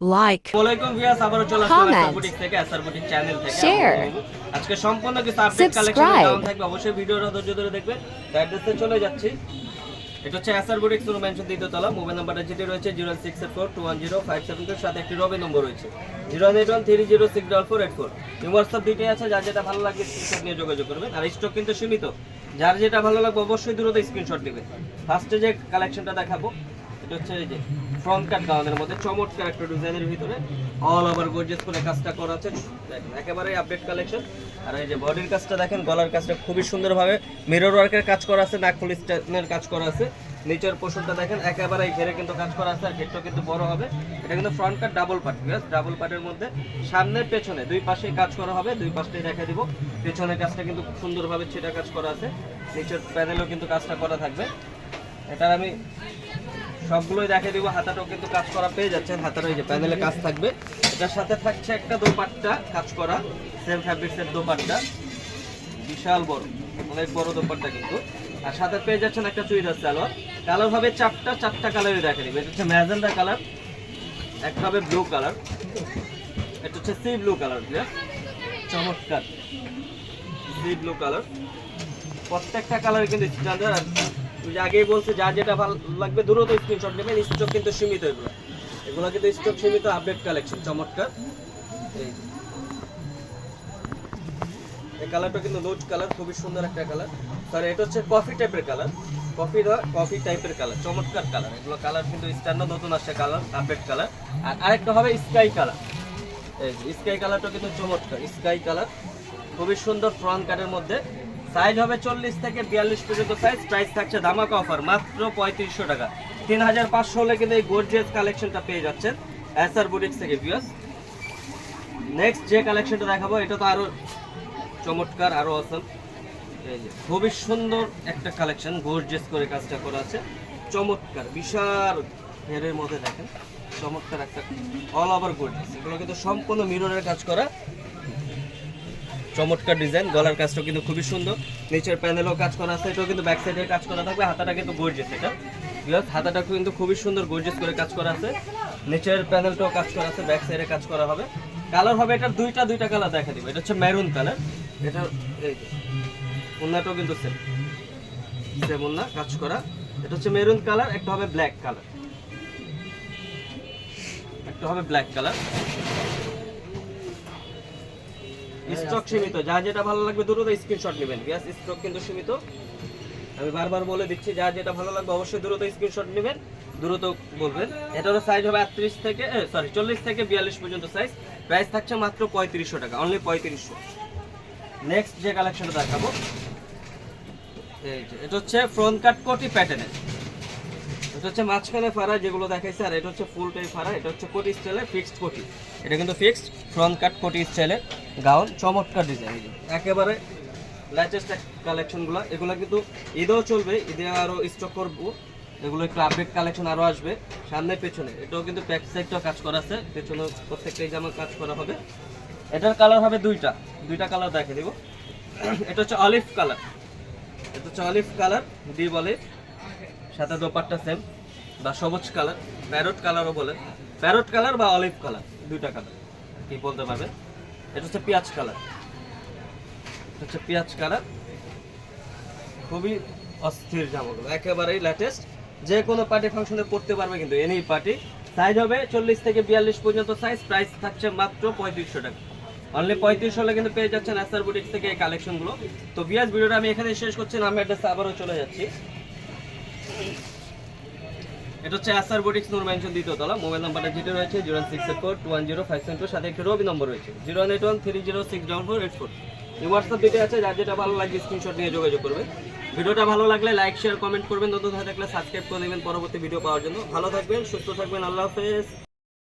like, Comment. Share. আজকে সম্পূর্ণ কিছু আপডেট কালেকশন Subscribe. ডাউন থাকবে অবশ্যই ভিডিওটা ধৈর্য ধরে দেখবেন। অ্যাড্রেসে চলে যাচ্ছি। এটা হচ্ছে এসআর বুটিক শুরু মেনশন দ্বিতীয় তলা মোবাইল নাম্বারটা যেটি রয়েছে zero six four two one zero five seven টুর সাথে একটি রবি নম্বর রয়েছে। Zero eight one three zero six double four eight four WhatsApp দুইটাই আছে যার যেটা ভালো লাগে স্ক্রিনশট নিয়ে যোগাযোগ করবেন। আর স্টক কিন্তু সীমিত। যার যেটা ভালো লাগবে অবশ্যই দ্রুত স্ক্রিনশট নেবেন ফার্স্টে যে কালেকশনটা দেখাবো হচ্ছে এই যে ফ্রন্ট কাট মধ্যে ভিতরে অল করে কাজটা করা আছে। দেখেন একেবারে আপডেট কালেকশন আর এই যে বডির কাজটা দেখেন, গলার কাজটা খুবই সুন্দরভাবে মিরর ওয়ার্কের কাজ করা আছে নাকফুল স্টাইনের কাজ করা আছে। নিচের পোর্শনটা দেখেন একেবারে ঘেরে কিন্তু কাজ করা আছে, আর ঘেরটা কিন্তু বড় হবে। এটা কিন্তু ফ্রন্ট কাট ডাবল পার্ট ঠিক ডাবল পার্টের মধ্যে সামনে পেছনে দুই পাশেই কাজ করা হবে, দুই পাশটাই দেখা দিব। পেছনের কাজটা কিন্তু সুন্দরভাবে ছেটা কাজ করা আছে। নিচের প্যানেলও কিন্তু কাজটা করা থাকবে। এটার আমি সবগুলোই দেখে দিব। হাতাটাও কিন্তু কাজ করা পেয়ে যাচ্ছেন। হাতার ওই যে প্যানেলে কাজ থাকবে। এটার সাথে থাকছে একটা দোপাট্টা কাজ করা। সেম ফ্যাব্রিক্সের দোপাট্টা। বিশাল বড়। অনেক বড় দোপাট্টা কিন্তু। আর সাথে পেয়ে যাচ্ছেন একটা চুড়িদার সালোয়ার। কালার হবে চারটা চারটা কালারই দেখে দিবে। এটা হচ্ছে ম্যাজেন্ডা কালার একটা হবে ব্লু কালার এটা হচ্ছে সি ব্লু কালার চমৎকার। সি ব্লু কালার প্রত্যেকটা কালার কিন্তু স্ট্যান্ডার্ড আগেই বলছে যা যেটা ভালো লাগবে দ্রুত স্ক্রিনশট নেবেন স্টক কিন্তু সীমিত এগুলো। এগুলো কিন্তু স্টক সীমিত আপডেট কালেকশন চমৎকার। এই। কালারটা কিন্তু লোড কালার খুবই সুন্দর একটা কালার স্যার এটা হচ্ছে কফি টাইপের কালার কফি কফি টাইপের কালার চমৎকার কালার এগুলো কালার কিন্তু স্ট্যান্ডার্ড নতুন আসছে কালার আপডেট কালার আর আরেকটা হবে স্কাই কালার এই স্কাই কালারটা কিন্তু চমৎকার স্কাই কালার খুবই সুন্দর ফ্রন্ট কাটের মধ্যে। সাইজ হবে চল্লিশ থেকে বিয়াল্লিশ পর্যন্ত সাইজ প্রাইস থাকছে ধামাকা অফার মাত্র পঁয়ত্রিশশো টাকা। তিন হাজার পাঁচশো হলে কিন্তু এই গোর্জিয়াস কালেকশনটা পেয়ে যাচ্ছেন এসআর বুটিক্স থেকে বিয়াস নেক্সট যে কালেকশনটা দেখাবো, এটা তো আরও চমৎকার, আরও অসম খুবই সুন্দর একটা কালেকশন গোর্জিয়াস করে কাজটা করা আছে। চমৎকার, বিশাল হেরের মধ্যে দেখেন, চমৎকার একটা অল ওভার গোর্জিয়াস এগুলো কিন্তু সম্পূর্ণ মিররের কাজ করা। চমৎকার ডিজাইন, গলার কাজটা কিন্তু খুবই সুন্দর। নিচের প্যানেলও কাজ করা আছে, এটাও কিন্তু ব্যাক সাইডে কাজ করা থাকবে, হাতাটা কিন্তু গর্জিয়াস এটা। বিকজ হাতাটা কিন্তু খুবই সুন্দর গর্জিয়াস করে কাজ করা আছে। নিচের প্যানেলটাও কাজ করা আছে ব্যাক সাইডে কাজ করা হবে। কালার হবে এটা দুইটা দুইটা কালার দেখা দিবে, এটা হচ্ছে মেরুন কালার এটা এই যে উন্নাটাও কিন্তু সেম সেম উন্না কাজ করা। এটা হচ্ছে মেরুন কালার একটা হবে ব্ল্যাক কালার একটা হবে ব্ল্যাক কালার স্টক সীমিত। যা যেটা ভালো লাগবে দ্রুত স্ক্রিনশট নেবেন। গ্যাস স্টক কিন্তু সীমিত। আমি বারবার বলে দিচ্ছি যা যেটা ভালো লাগবে অবশ্যই দ্রুত স্ক্রিনশট নেবেন। দ্রুত বলবেন। এটারও সাইজ হবে আটত্রিশ থেকে সরি চল্লিশ থেকে বিয়াল্লিশ পর্যন্ত সাইজ প্রাইস থাকছে মাত্র পঁয়ত্রিশশো টাকা অনলি পঁয়ত্রিশশো। নেক্সট যে কালেকশনটা দেখাবো এই যে এটা হচ্ছে ফ্রন্ট কাট কোটি প্যাটার্নের এটা হচ্ছে মাঝখানে ফাড়া যেগুলো দেখাইছে, আর এটা হচ্ছে ফুলটাই ফাড়া। এটা হচ্ছে কোটি স্টাইলের ফিক্সড কোটি। এটা কিন্তু ফিক্সড ফ্রন্ট কাট কোটি স্টাইলের গাউন চমৎকার ডিজাইন একেবারে লেটেস্ট কালেকশনগুলো এগুলো কিন্তু ঈদেও চলবে, ঈদে আরও স্টক করব। এগুলো একটু আপডেট কালেকশন আরও আসবে, সামনে পেছনে। এটাও কিন্তু ব্যাক সাইডটাও কাজ করা আছে, পেছনে প্রত্যেকটাই জামা কাজ করা হবে। এটার কালার হবে দুইটা। দুইটা কালার দেখে দিব এটা হচ্ছে অলিভ কালার এটা হচ্ছে অলিভ কালার ডিপ অলিভ সাথে দোপাট্টা সেম বা সবুজ কালার প্যারট কালারও বলে। প্যারট কালার বা অলিভ কালার দুইটা কালার কি বলতে পারবে? এটা হচ্ছে পেঁয়াজ কালার এটা হচ্ছে পেঁয়াজ কালার খুবই অস্থির জামাগুলো, একেবারেই লেটেস্ট যে কোনো পার্টি ফাংশনে পড়তে পারবে কিন্তু এনি পার্টি সাইজ হবে চল্লিশ থেকে বিয়াল্লিশ পর্যন্ত সাইজ প্রাইস থাকছে মাত্র পঁয়ত্রিশশো টাকা। অনলি পঁয়ত্রিশ হলে কিন্তু পেয়ে যাচ্ছেন এসআর বুটিক্স থেকে এই কালেকশনগুলো তো বিয়াস ভিডিওটা আমি এখানে শেষ করছি আমি অ্যাড্রেসে আবারও চলে যাচ্ছি। এটা হচ্ছে এসআর বোটিক্স নূর মেনশন দ্বিতীয় তলা। মোবাইল নাম্বারটা যেটা রয়েছে zero six four two one zero five seven two সাথে একটি রবি নম্বর রয়েছে। Zero one eight one three zero six double four eight four এই হোয়াটসঅ্যাপ দিতে আছে, যার যেটা ভালো লাগে স্ক্রিনশট নিয়ে যোগাযোগ করবে ভিডিওটা ভালো লাগলে লাইক শেয়ার কমেন্ট করবেন। নতুন থাকলে সাবস্ক্রাইব করে দেবেন পরবর্তী ভিডিও পাওয়ার জন্য। ভালো থাকবেন, সুস্থ থাকবেন, আল্লাহ হাফেজ।